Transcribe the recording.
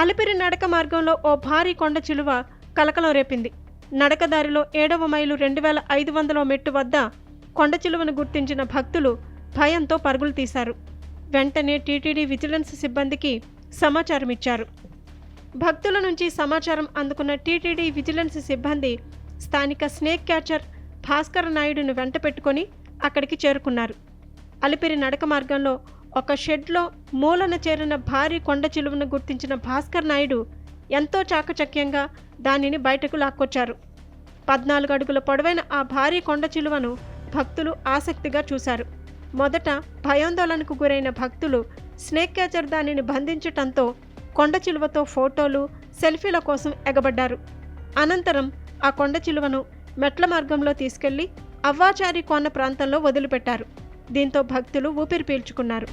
అలిపిరి నడక మార్గంలో ఓ భారీ కొండ చిలువ కలకలం రేపింది. నడకదారిలో ఏడవ మైలు రెండు వేల ఐదు వందల మెట్టు వద్ద కొండ చిలువను గుర్తించిన భక్తులు భయంతో పరుగులు తీశారు. వెంటనే టీటీడీ విజిలెన్స్ సిబ్బందికి సమాచారం ఇచ్చారు. భక్తుల నుంచి సమాచారం అందుకున్న టీటీడీ విజిలెన్స్ సిబ్బంది స్థానిక స్నేక్ క్యాచర్ భాస్కర నాయుడును వెంట పెట్టుకొని అక్కడికి చేరుకున్నారు. అలిపిరి నడక మార్గంలో ఒక షెడ్లో మూలన చేరిన భారీ కొండ చిలువను గుర్తించిన భాస్కర్ నాయుడు ఎంతో చాకచక్యంగా దానిని బయటకు లాక్కొచ్చారు. పద్నాలుగు అడుగుల పొడవైన ఆ భారీ కొండ చిలువను భక్తులు ఆసక్తిగా చూశారు. మొదట భయాందోళనకు గురైన భక్తులు స్నేక్ క్యాచర్ దానిని బంధించటంతో కొండ చిలువతో ఫోటోలు సెల్ఫీల కోసం ఎగబడ్డారు. అనంతరం ఆ కొండ చిలువను మెట్ల మార్గంలో తీసుకెళ్ళి అవ్వాచారి కోన ప్రాంతంలో వదిలిపెట్టారు. దీంతో భక్తులు ఊపిరి పీల్చుకున్నారు.